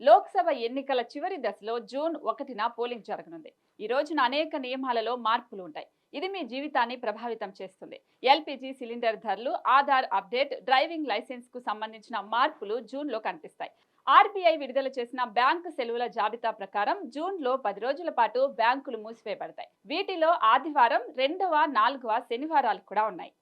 లోక్సభ ఎన్నికల చివరి దశలో జూన్ ఒకటిన పోలింగ్ జరగనుంది. ఈ రోజున అనేక నియమాలలో మార్పులు ఉంటాయి. ఇది మీ జీవితాన్ని ప్రభావితం చేస్తుంది. ఎల్పిజి సిలిండర్ ధరలు ఆధార్ అప్డేట్ డ్రైవింగ్ లైసెన్స్కు సంబంధించిన మార్పులు జూన్లో కనిపిస్తాయి. ఆర్బీఐ విడుదల చేసిన బ్యాంకు సెలవుల జాబితా ప్రకారం జూన్లో పది రోజుల పాటు బ్యాంకులు మూసివేయబడతాయి. వీటిలో ఆదివారం రెండవ నాలుగవ శనివారాలు కూడా ఉన్నాయి.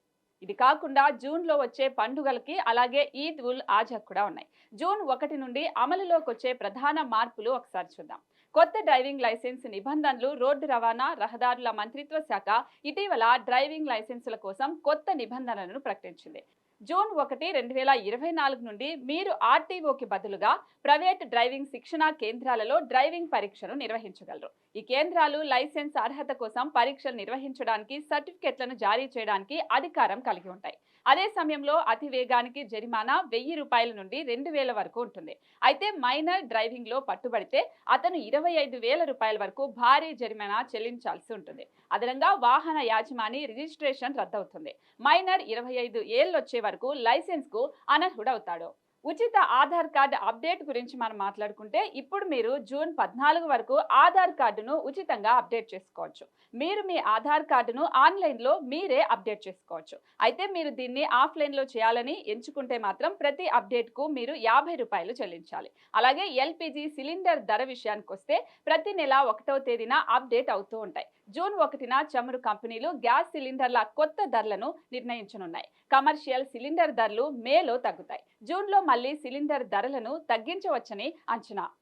ఇది కాకుండా జూన్లో వచ్చే పండుగలకి అలాగే ఈద్ ఉల్ ఆజా కూడా ఉన్నాయి. జూన్ ఒకటి నుండి అమలులోకి వచ్చే ప్రధాన మార్పులు ఒకసారి చూద్దాం. కొత్త డ్రైవింగ్ లైసెన్స్ నిబంధనలు రోడ్డు రవాణా రహదారుల మంత్రిత్వ శాఖ ఇటీవల డ్రైవింగ్ లైసెన్సుల కోసం కొత్త నిబంధనలను ప్రకటించింది. జూన్ ఒకటి రెండు వేల ఇరవై నాలుగు నుండి మీరు ఆర్టీఓకి బదులుగా ప్రైవేట్ డ్రైవింగ్ శిక్షణా కేంద్రాలలో డ్రైవింగ్ పరీక్షను నిర్వహించగలరు. ఈ కేంద్రాలు లైసెన్స్ అర్హత కోసం పరీక్షలు నిర్వహించడానికి సర్టిఫికెట్లను జారీ చేయడానికి అధికారం కలిగి ఉంటాయి. అదే సమయంలో అతి వేగానికి జరిమానా వెయ్యి రూపాయల నుండి రెండు వేల వరకు ఉంటుంది. అయితే మైనర్ డ్రైవింగ్లో పట్టుబడితే అతను ఇరవై ఐదు వేల రూపాయల వరకు భారీ జరిమానా చెల్లించాల్సి ఉంటుంది. అదనంగా వాహన యాజమాని రిజిస్ట్రేషన్ రద్దవుతుంది. మైనర్ ఇరవై ఐదు ఏళ్ళు వచ్చే వరకు లైసెన్స్కు అనర్హుడవుతాడు. ఉచిత ఆధార్ కార్డు అప్డేట్ గురించి మనం మాట్లాడుకుంటే ఇప్పుడు మీరు జూన్ పద్నాలుగు వరకు ఆధార్ కార్డును ఉచితంగా అప్డేట్ చేసుకోవచ్చు. మీరు మీ ఆధార్ కార్డును ఆన్లైన్లో మీరే అప్డేట్ చేసుకోవచ్చు. అయితే మీరు దీన్ని ఆఫ్లైన్లో చేయాలని ఎంచుకుంటే మాత్రం ప్రతి అప్డేట్కు మీరు యాభై రూపాయలు చెల్లించాలి. అలాగే ఎల్పిజి సిలిండర్ ధర విషయానికి వస్తే ప్రతి నెల ఒకటవ తేదీన అప్డేట్ అవుతూ ఉంటాయి. జూన్ ఒకటిన చమురు కంపెనీలు గ్యాస్ సిలిండర్ల కొత్త ధరలను నిర్ణయించనున్నాయి. కమర్షియల్ సిలిండర్ ధరలు మేలో తగ్గుతాయి. జూన్లో మళ్ళీ సిలిండర్ ధరలను తగ్గించవచ్చని అంచనా.